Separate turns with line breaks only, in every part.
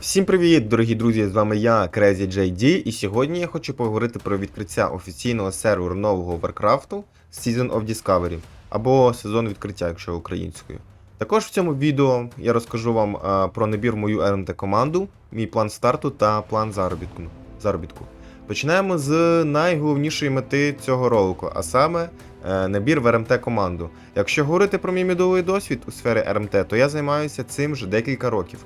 Всім привіт, дорогі друзі! З вами я, Crazy JD, і сьогодні я хочу поговорити про відкриття офіційного серверу нового Warcraft Season of Discovery або сезон відкриття, якщо українською. Також в цьому відео я розкажу вам про набір мою РМТ команду, мій план старту та план заробітку. заробітку. Починаємо з найголовнішої мети цього ролику, а саме е, набір в РМТ команду. Якщо говорити про мій медовий досвід у сфері РМТ, то я займаюся цим вже декілька років.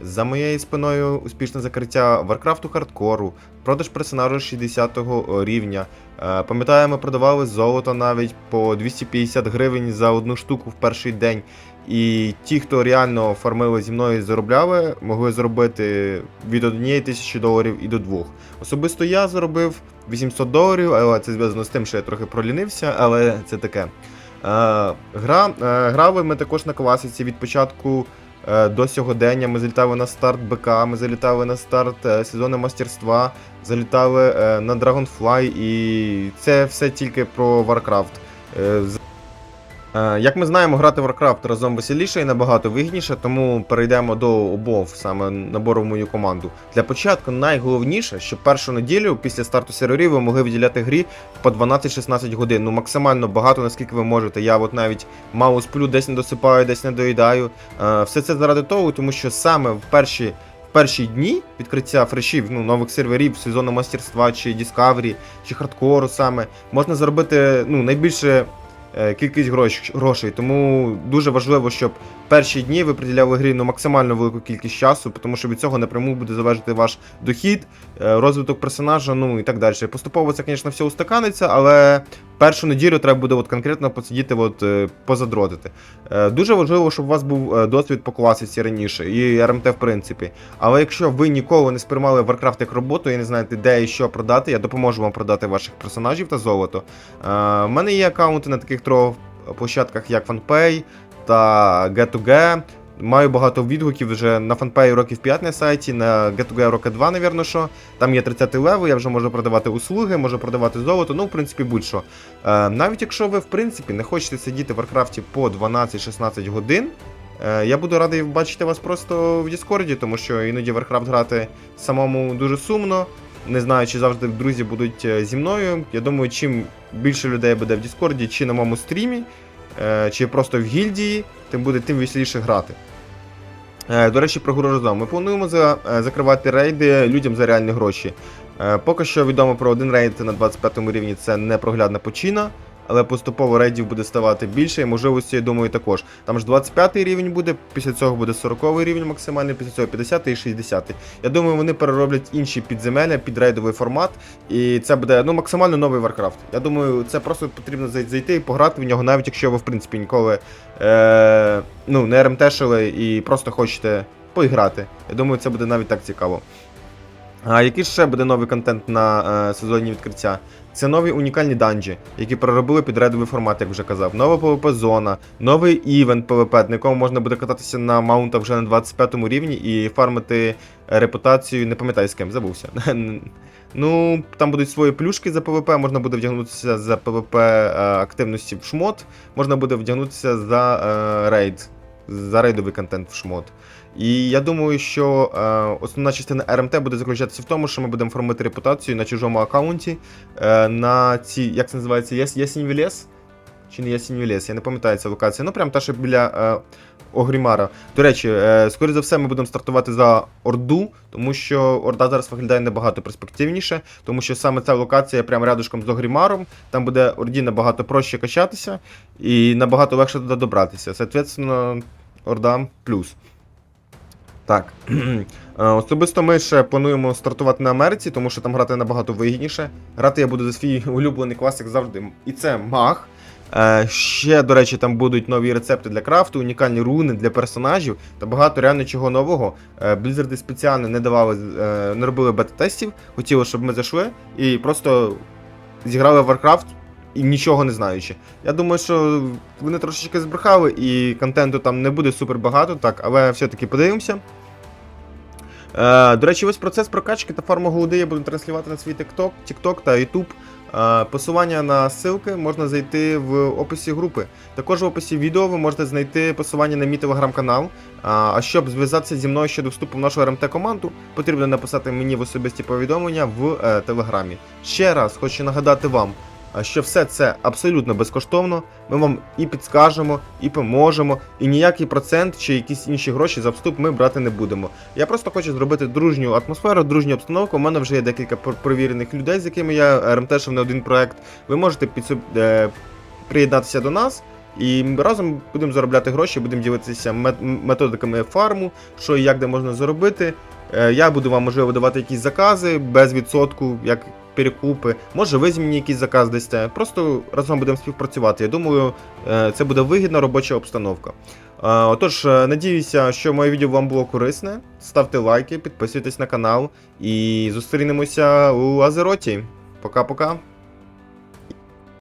За моєю спиною успішне закриття Варкрафту хардкору, продаж персонажу 60 го рівня. Е, Пам'ятаю, ми продавали золото навіть по 250 гривень за одну штуку в перший день. І ті, хто реально фармили зі мною і заробляли, могли зробити від 1 тисячі доларів і до двох. Особисто я заробив 800 доларів, але це зв'язано з тим, що я трохи пролінився, але це таке. Е, гра, е, грали ми також на класиці від початку е, до сьогодення. Ми залітали на старт БК, ми залітали на старт е, сезону мастерства, залітали е, на Dragonfly, і це все тільки про Warcraft. Е, Як ми знаємо, грати в Warcraft разом веселіше і набагато вигідніше, тому перейдемо до обов, саме набору в мою команду. Для початку найголовніше, щоб першу неділю після старту серверів ви могли виділяти грі по 12-16 годин. Ну максимально багато, наскільки ви можете. Я от навіть мало сплю, десь не досипаю, десь не доїдаю. Е, Все це заради того, тому що саме в перші. Перші дні відкриття фрешів, ну, нових серверів, сезону мастерства, чи Discovery, чи хардкору саме, можна заробити ну, найбільше кількість грош, грошей. Тому дуже важливо, щоб перші дні ви приділяли грі ну, максимально велику кількість часу, тому що від цього напряму буде залежати ваш дохід, е, розвиток персонажа, ну і так далі. Поступово це, звісно, все устаканиться, але першу неділю треба буде от конкретно посидіти, от, е, позадротити. Е, Дуже важливо, щоб у вас був е, досвід по класиці раніше, і РМТ в принципі. Але якщо ви ніколи не сприймали Warcraft як роботу і не знаєте, де і що продати, я допоможу вам продати ваших персонажів та золото. У мене є аккаунти на таких трьох площадках, як FanPay та Get2G. Маю багато відгуків вже на FanPay років 5 на сайті, на Get2G роки 2, навірно, що. Там є 30 левел, я вже можу продавати услуги, можу продавати золото, ну, в принципі, будь-що. Е, навіть якщо ви, в принципі, не хочете сидіти в Warcraft по 12-16 годин, е, я буду радий бачити вас просто в Діскорді, тому що іноді в Warcraft грати самому дуже сумно. Не знаю, чи завжди друзі будуть е, зі мною. Я думаю, чим більше людей буде в Діскорді, чи на моєму стрімі, е, чи просто в гільдії, тим буде тим веселіше грати. Е, До речі, про гру. Ми плануємо за, е, закривати рейди людям за реальні гроші. Е, Поки що відомо про один рейд на 25 рівні це непроглядна почина, але поступово рейдів буде ставати більше, і можливості, я думаю, також. Там ж 25 рівень буде, після цього буде 40 рівень максимальний, після цього 50 і 60. Я думаю, вони перероблять інші підземелля під рейдовий формат, і це буде ну, максимально новий Warcraft. Я думаю, це просто потрібно зайти і пограти в нього, навіть якщо ви, в принципі, ніколи е, ну, не РМТшили і просто хочете поіграти. Я думаю, це буде навіть так цікаво. А який ще буде новий контент на е, сезонні відкриття? Це нові унікальні данжі, які переробили під рейдовий формат, як вже казав. Нова PvP-зона, новий івент PvP, на якому можна буде кататися на маунтах вже на 25 рівні і фармити репутацію, не пам'ятаю з ким, забувся. ну, там будуть свої плюшки за PvP, можна буде вдягнутися за PvP е, активності в шмот, можна буде вдягнутися за е, рейд, за рейдовий контент в шмот. І я думаю, що е, основна частина РМТ буде заключатися в тому, що ми будемо формувати репутацію на чужому аккаунті. Е, на ці, як це називається, Яс- Ясінь Вілес? Чи не Ясінь Вілес? Я не пам'ятаю ця локація. Ну, прям та, що біля е, Огрімара. До речі, е, скоріше за все, ми будемо стартувати за Орду, тому що Орда зараз виглядає набагато перспективніше, тому що саме ця локація прямо рядышком з Огрімаром. Там буде Орді набагато проще качатися і набагато легше туди добратися. Соответственно, Орда плюс. Так. Е, Особисто ми ще плануємо стартувати на Америці, тому що там грати набагато вигідніше. Грати я буду за свій улюблений класик завжди. І це маг. Е, Ще, до речі, там будуть нові рецепти для крафту, унікальні руни для персонажів та багато реально чого нового. Е, спеціально не давали, е, не робили бета-тестів, хотіли, щоб ми зайшли і просто зіграли в Warcraft і нічого не знаючи. Я думаю, що вони трошечки збрехали, і контенту там не буде супер багато, так, але все-таки подивимося. Е, до речі, ось процес прокачки та фарму голуди я буду транслювати на свій TikTok, TikTok та YouTube. Е, посилання на ссылки можна зайти в описі групи. Також в описі відео ви можете знайти посилання на мій телеграм-канал. А а щоб зв'язатися зі мною щодо вступу в нашу РМТ команду, потрібно написати мені в особисті повідомлення в е, телеграмі. Ще раз хочу нагадати вам, що все це абсолютно безкоштовно. Ми вам і підскажемо, і поможемо, і ніякий процент чи якісь інші гроші за вступ ми брати не будемо. Я просто хочу зробити дружню атмосферу, дружню обстановку. У мене вже є декілька пр- провірених людей, з якими я РМТшив на один проект. Ви можете під е, приєднатися до нас. І разом будемо заробляти гроші, будемо ділитися методиками фарму, що і як де можна заробити. Е, Я буду вам можливо давати якісь закази без відсотку, як перекупи. Може, ви мені якийсь заказ дасте. Просто разом будемо співпрацювати. Я думаю, е, це буде вигідна робоча обстановка. Е, Отож, надіюся, що моє відео вам було корисне. Ставте лайки, підписуйтесь на канал і зустрінемося у Азероті. Пока-пока.